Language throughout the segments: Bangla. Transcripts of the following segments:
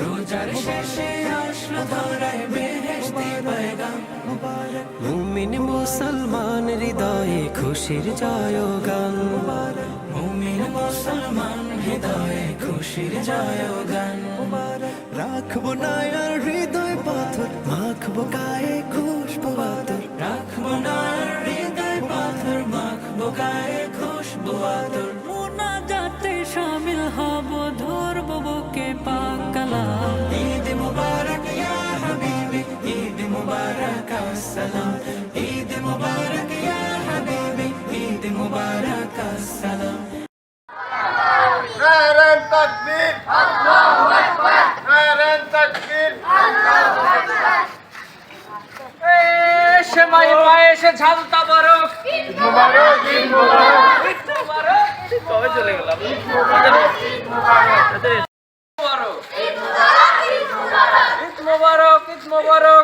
রোজার শেষে আসলো ধরায় বেহেশতি পয়গাম। মুমিন মুসলমান হৃদয়ে খুশির জয়গান। মুমিন মুসলমান হৃদয়ে খুশির জয়গান। রাখব না আর হৃদয় পাথর মাখবো গায়ে খুশবু আতর। রাখব না আর হৃদয় পাথর মাখবো গায়ে খুশবু আতর। মুবারক আসসালাম ঈদ মুবারক ইয়া হাবিবি ঈদ মুবারক আসসালাম نعرة التكبير الله أكبر نعرة التكبير সেমাই পায়েসে ঝালতা বরফ مبارك عيد مبارك কবে চলে গেলাম মোবারক ঈদ মোবারক ঈদ মোবারক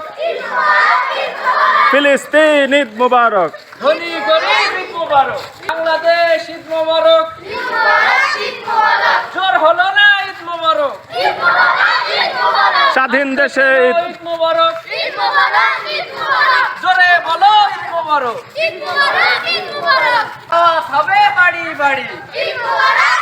ফিলিস্তিন ঈদ মুবারক। ধনী গরিব ঈদ মোবারক। বাংলাদেশ ঈদ মোবারক। জোর হলো না ঈদ মোবারক? স্বাধীন দেশে ঈদ। ঈদ মোবারক? জোরে বলো ঈদ মোবারক। হবে বাড়ি বাড়ি মোবারক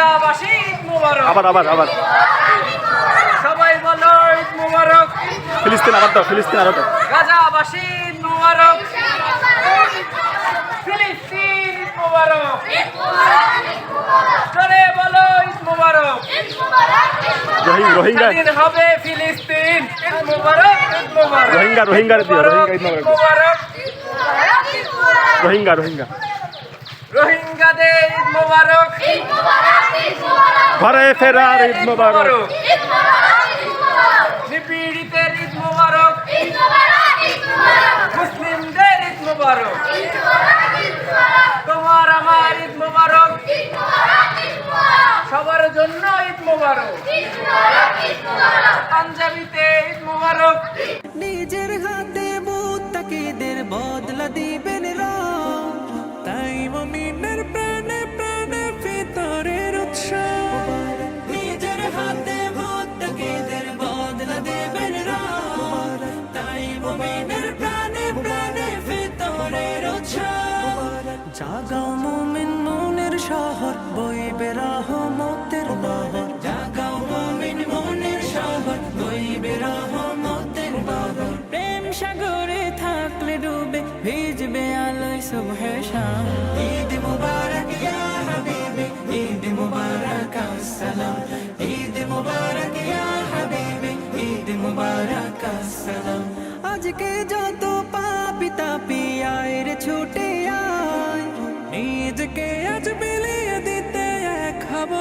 গাজাবাসী ঈদ মোবারক। আবার আবার আবার। সবাই বলো ঈদ মোবারক। ফিলিস্তিন আবার দাও ফিলিস্তিন আরও দাও। গাজাবাসী ঈদ মোবারক। ফিলিস্তিন ঈদ মোবারক। জোরে বলো ঈদ মোবারক। রোহিঙ্গা রোহিঙ্গা। হবে ফিলিস্তিন। ঈদ মোবারক ঈদ মোবারক। রোহিঙ্গা, রোহিঙ্গা দিও, রোহিঙ্গা ঈদ মোবারক। মোবারক। রোহিঙ্গা রোহিঙ্গা। রোহিঙ্গাদের ঈদ মোবারক ঘরে ফেরার ঈদ মুবারক নিপীড়িতের ঈদ মোবারক মুসলিমদের ঈদ মোবারক তোমার আমার ঈদ মোবারক সবার জন্য ঈদ মোবারক পাঞ্জাবিতে ঈদ মোবারক নিজের হাতে মুত্তাকিদের বদলা দিবেন সুবহে শাম ঈদ মুবারক ইয়া হাবিবি ঈদ মুবারক আসসালাম। ঈদ মুবারক ইয়া হাবিবি ঈদ মুবারক আসসালাম। আজকে যত পাপি তাপি আয় রে ছুটে আয়। নিজকে আজ বিলিয়ে দিতে এক হব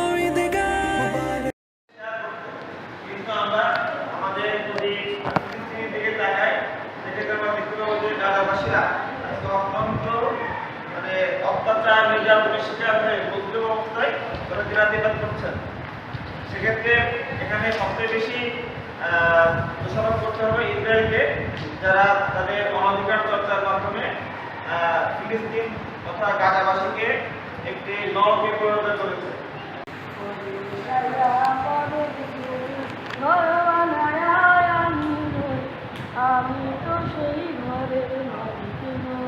অত্যাচার নির্যাতনের শিকার হয়ে মুসলিম অবস্থায় তারা দিনাতিপাত করছেন সেক্ষেত্রে এখানে সবচেয়ে বেশি দোষারোপ করতে হবে ইসরায়েলকে, যারা তাদের অনধিকার চর্চার মাধ্যমে ফিলিস্তিন তথা গাজাবাসীকে একটি নরকে পরিণত করেছে আমি তো সেই ঘরের মালিক নই।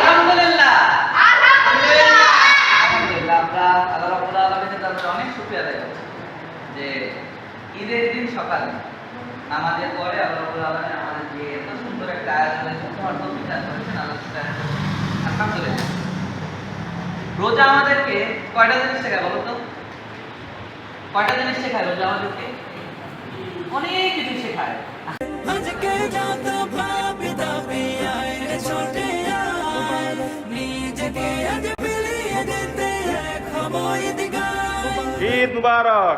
আলহামদুলিল্লাহ আলহামদুলিল্লাহ আমরা আল্লাহ রাব্বুল আলামিনের দরবারে অনেক শুকরিয়া আদায় করছি যে ঈদের দিন সকালে নামাজের পরে আল্লাহ আমাদের যে এত সুন্দর একটা করেছেন আল্লাহ আলহামদুলিল্লাহ রোজা আমাদেরকে কয়টা জিনিস শেখায় বলো তো? কয়টা জিনিস শেখায় রোজা আমাদেরকে? অনেক কিছু শেখায়। আজকে যত পাপি তাপি আয় রে ছোটে আয়। নিজেকে আজ বিলিয়ে দিতে এক সময় দিগায় ঈদ মুবারক।